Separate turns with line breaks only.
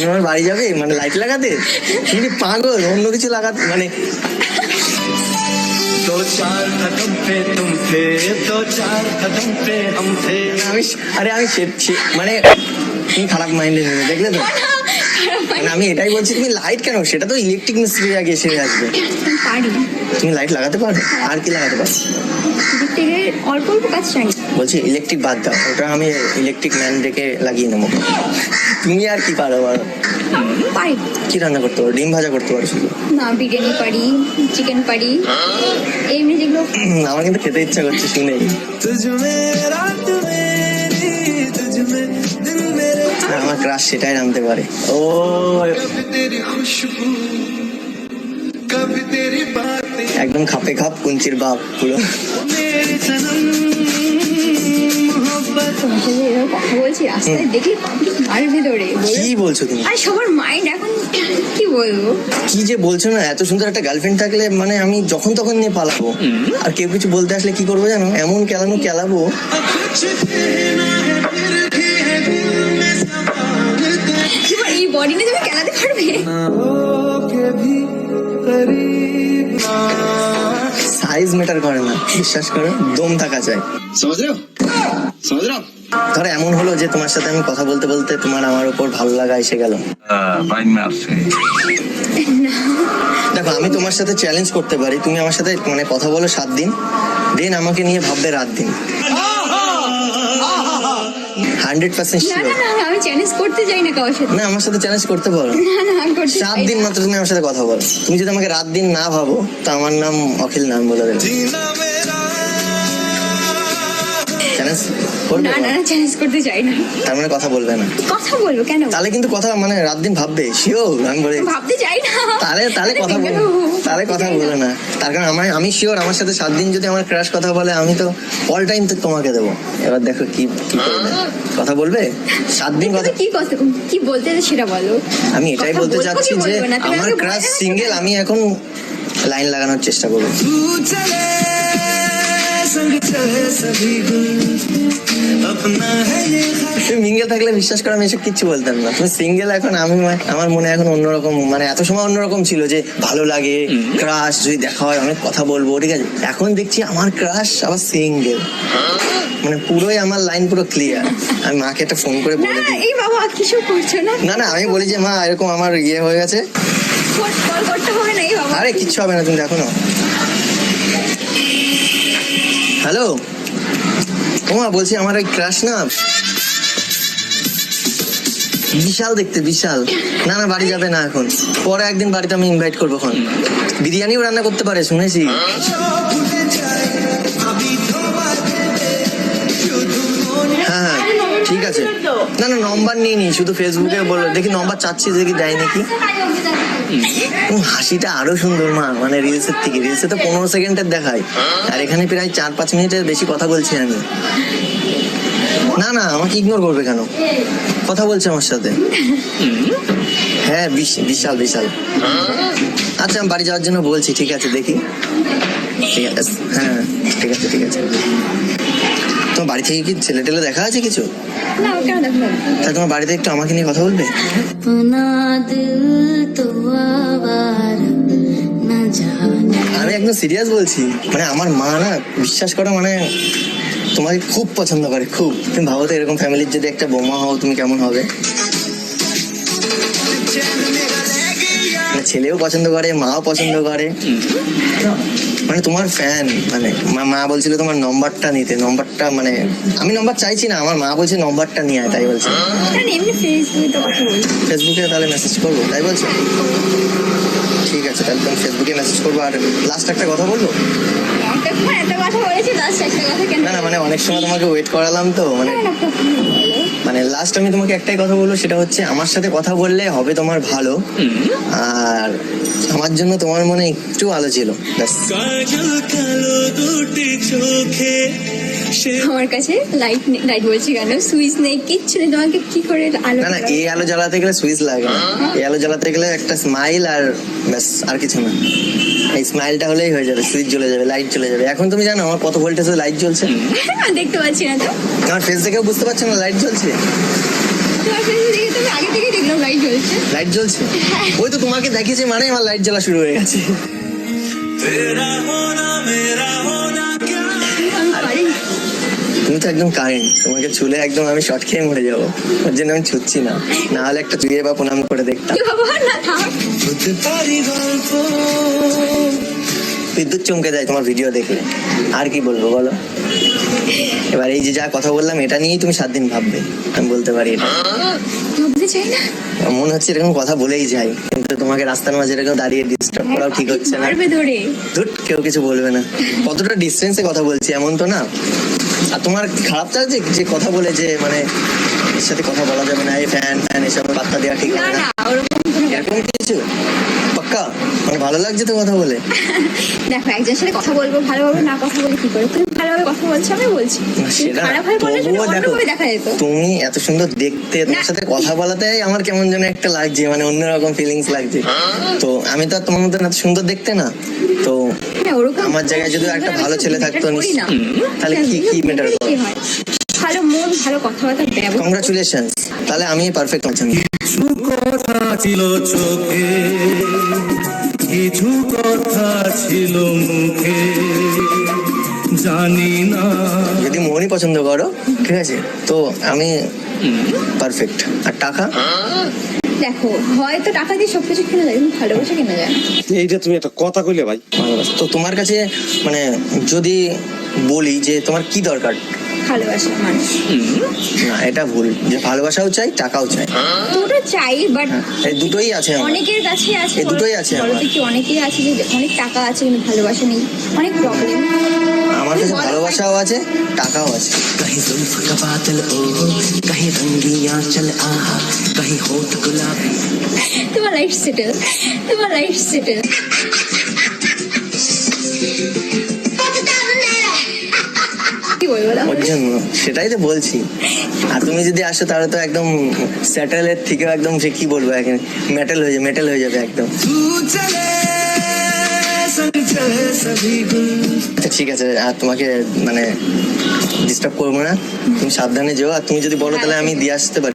তোমার বাড়ি যাবে? মানে লাইট লাগাতে? তুমি পাগল অন্য কিছু লাগাতে? মানে আমি আরে আমি মানে তুমি খারাপ মাইন্ডে দেখলে তো? মানে আমি এটাই বলছি তুমি লাইট কেন? সেটা তো ইলেকট্রিক মিস্ত্রি আগে এসে আসবে।
পারি।
তুমি লাইট লাগাতে পারো? আর কি লাগাতে পারো?
অল্প অল্প কাজ চাই।
বলছি ইলেকট্রিক বাদ দাও। ওটা আমি ইলেকট্রিক ম্যান ডেকে লাগিয়ে নেব। তুমি আর কি পারো পারো
পারি।
কি রান্না করতে পারো? ডিম ভাজা করতে পারো শুধু?
না বিরিয়ানি পারি চিকেন পারি। এমনি যেগুলো
আমার কিন্তু খেতে ইচ্ছা করছে শুনে
তুঝ রাত মেরি তুঝ
আমার ক্রাশ সেটাই নামতে পারে। ও একদম খাপে খাপ কুঞ্চির বাপ পুরো। কি বলছো তুমি?
কি
কি যে বলছো না এত সুন্দর একটা গার্লফ্রেন্ড থাকলে মানে আমি যখন তখন নিয়ে পালাবো। আর কেউ কিছু বলতে আসলে কি করব জানো? এমন কেলানো কেলাবো।
তোমার এই বডি নিয়ে তুমি খেলাতে পারবে?
সাইজ ম্যাটার করে না বিশ্বাস করো দম থাকা চাই ধর এমন হলো যে তোমার সাথে আমি কথা বলতে বলতে তোমার আমার উপর ভালো লাগা এসে গেল। দেখো আমি তোমার সাথে চ্যালেঞ্জ করতে পারি তুমি আমার সাথে মানে কথা বলো সাত দিন দেন আমাকে নিয়ে ভাববে রাত দিন। হ্যাঁ। কথা অখিল নাম তার মানে কথা বলবে না।
কেন?
তাহলে কিন্তু কথা মানে রাত দিন ভাববে। শিওর আমি বলে
ভাবতে চাই না।
তাহলে তাহলে কথা
বলব
তাহলে কথা
বলবে না।
তার কারণ আমার আমি শিওর আমার সাথে সাত দিন যদি আমার ক্রাশ কথা বলে আমি তো অল টাইম তো তোমাকে দেবো। এবার দেখো কি কথা বলবে? সাত দিন কথা
কি কথা কি বলতে সেটা বলো।
আমি এটাই বলতে চাচ্ছি যে আমার ক্রাশ সিঙ্গেল আমি এখন লাইন লাগানোর চেষ্টা করব।
संग चले सभी गुल अपना है ये ख्याल
তুমি মিঙ্গেল থাকলে বিশ্বাস করো আমি এসব কিচ্ছু বলতাম না তুমি সিঙ্গেল এখন আমি মা- আমার মনে এখন অন্যরকম মানে এত সময় অন্যরকম ছিল যে ভালো লাগে ক্রাশ যদি দেখা হয় অনেক কথা বলবো ঠিক আছে এখন দেখছি আমার ক্রাশ আবার সিঙ্গেল মানে পুরোই আমার লাইন পুরো ক্লিয়ার আমি মাকে একটা ফোন করে
না
বলে
না
দিই
এই বাবা কিছু করছো না
না না আমি বলি যে মা এরকম আমার ইয়ে হয়ে গেছে
কল করতে হবে না এই বাবা
আরে কিচ্ছু হবে না তুমি দেখো না হ্যালো? ওমা, বলছি আমার এক ক্রাশ না বিশাল দেখতে, বিশাল। না না, বাড়ি যাবে না এখন। পরে একদিন বাড়িতে আমি ইনভাইট করব এখন। বিরিয়ানিও রান্না করতে পারে, শুনেছি। হ্যাঁ হ্যাঁ ঠিক আছে। না না নম্বর নিয়ে নি শুধু ফেসবুকে বলো। দেখি নম্বর চাচ্ছি, দেখি দেয় নাকি। হাসিটা আরও সুন্দর, মা। মানে রিলসের থেকে। রিলসে তো পনেরো সেকেন্ডের দেখায়। আর এখানে প্রায় চার, পাঁচ মিনিটের বেশি কথা বলছি আমি। না না, আমাকে ইগনোর করবে কেন? কথা বলছে আমার সাথে। হ্যাঁ বিশ- বিশাল বিশাল। আচ্ছা আমি বাড়ি যাওয়ার জন্য বলছি। ঠিক আছে, দেখি। ঠিক আছে। হ্যাঁ ঠিক আছে ঠিক আছে। তোমার বাড়ি থেকে কি ছেলে টেলে দেখা আছে কিছু?
না কেন দেখব
তা তোমার বাড়িতে একটু আমাকে নিয়ে কথা বলবে? আমি একদম সিরিয়াস বলছি। মানে আমার মা না বিশ্বাস করা মানে তোমাকে খুব পছন্দ করে খুব। তুমি ভাবো তো এরকম ফ্যামিলির যদি একটা বোমা হও তুমি কেমন হবে? মানে ছেলেও পছন্দ করে মাও পছন্দ করে। মানে তোমার ফ্যান মানে মা- বলছিল তোমার নম্বরটা নিতে নম্বরটা মানে আমি নম্বর চাইছি না আমার মা বলছে নম্বরটা নিয়ে আয় তাই বলছে।
ফেসবুকে
ফেসবুকে তাহলে মেসেজ করব তাই বলছো? ঠিক আছে তাহলে তুমি ফেসবুকে মেসেজ করব আর লাস্ট একটা কথা বলব?
কেন?
না না মানে অনেক সময় তোমাকে ওয়েট করালাম তো মানে
না, না, প্রথমে বলো।
মানে লাস্ট আমি তোমাকে একটাই কথা বলব, সেটা হচ্ছে আমার সাথে কথা বললে হবে তোমার ভালো। আর আমার জন্য তোমার মনে একটু আলো ছিল
কালো দুটি চোখে
আমার কাছে লাইট লাইট বলছি কেন? সুইচ নেই কিচ্ছু নেই। তোমাকে কি করে আলো
না না এই আলো জ্বালাতে গেলে সুইচ লাগে না। এই আলো জ্বালাতে গেলে একটা স্মাইল আর ব্যাস আর কিছু না। এই স্মাইলটা হলেই হয়ে যাবে সুইচ জ্বলে যাবে লাইট চলে যাবে। এখন তুমি জানো আমার কত ভোল্টেজে লাইট জ্বলছে?
দেখতে পাচ্ছি না তো।
আমার ফেস দেখেও বুঝতে পারছ না লাইট জ্বলছে?
লাইট জ্বলছে।
ওই তো তোমাকে দেখিয়েছে মানে আমার লাইট জ্বলা শুরু হয়ে গেছে। তুমি তো একদম কারেন্ট তোমাকে ছুলে একদম আমি শর্ট খেয়ে মরে যাব। ওর জন্য আমি ছুটছি না। না হলে একটা চুয়ে বা প্রণাম করে দেখতাম। বিদ্যুৎ চমকে যায় তোমার ভিডিও দেখলে আর কি বলব বলো? এবার এই যে যা কথা বললাম এটা নিয়েই তুমি সাত দিন ভাববে। আমি বলতে পারি এটা। মনে হচ্ছে এরকম কথা বলেই যাই কিন্তু তোমাকে রাস্তার মাঝে এরকম দাঁড়িয়ে ডিস্টার্ব করাও ঠিক হচ্ছে না। ধুট কেউ কিছু বলবে না। কতটা ডিস্টেন্সে কথা বলছি এমন তো না। তোমার খারাপ লাগছে যে কথা বলে যে মানে এর সাথে কথা বলা যাবে না এই ফ্যান ফ্যান এসব বার্তা দেওয়া ঠিক
না না ওরকম কোনো
এরকম কিছু? পাক্কা? মানে ভালো লাগছে তো কথা বলে?
দেখো একজনের সাথে কথা বলব ভালোভাবে না কথা বলে কি করে? তুমি ভালোভাবে কথা বলছো আমি বলছি। খারাপ বললে সেটা অন্যভাবে দেখা যেত।
তুমি এত সুন্দর দেখতে তোমার সাথে কথা বলাতে আমার কেমন যেন একটা লাগছে মানে অন্যরকম ফিলিংস লাগছে। তো আমি তো আর তোমার মতন এত সুন্দর দেখতে না। তো আমার জায়গায় যদি একটা ভালো ছেলে থাকতো তাহলে কি কি ম্যাটার
কি হয়। ভালো মন ভালো কথাবার্তা ব্যবহার
কংগ্রাচুলেশন তাহলে আমি পারফেক্ট আছি
কথা ছিল চোখে। কথা ছিল মুখে জানি না।
যদি মনই পছন্দ করো ঠিক আছে? তো আমি পারফেক্ট আর টাকা?
দেখো হয়তো টাকা দিয়ে সবকিছু কেনা যায় কিন্তু ভালোবাসা কেনা যায়
এইটা তুমি একটা কথা কইলে ভাই।
ভালোবাসা। তো তোমার কাছে মানে যদি বলি যে তোমার কি দরকার?
ভালোবাসা মানুষ
না এটা ভুল যে ভালোবাসাও চাই টাকাও চাই
দুটো চাই বাট
এই দুটোই আছে আমার
অনেকের কাছে আছে
এই দুটোই আছে
বলো তো
আমার।
কি অনেকেই আছে যে অনেক টাকা আছে কিন্তু ভালোবাসা নেই অনেক প্রবলেম
আমার কাছে ভালোবাসাও আছে টাকাও আছে
कहीं जुल्फ का बादल ओहो कहीं रंगिया चल आहा कहीं होठ गुलाबी
তোমার লাইফ সেটেল তোমার লাইফ সেটেল
জন্য সেটাই তো বলছি। আর তুমি যদি আসো, তাহলে তো একদম স্যাটেলাইট থেকেও একদম সে কি বলব এখানে মেটাল হয়ে যাবে মেটাল হয়ে যাবে একদম। আচ্ছা, ঠিক আছে, আর তোমাকে মানে ডিস্টার্ব করব না। তুমি সাবধানে যেও, আর তুমি যদি বলো, তাহলে আমি দিয়ে আসতে পারি।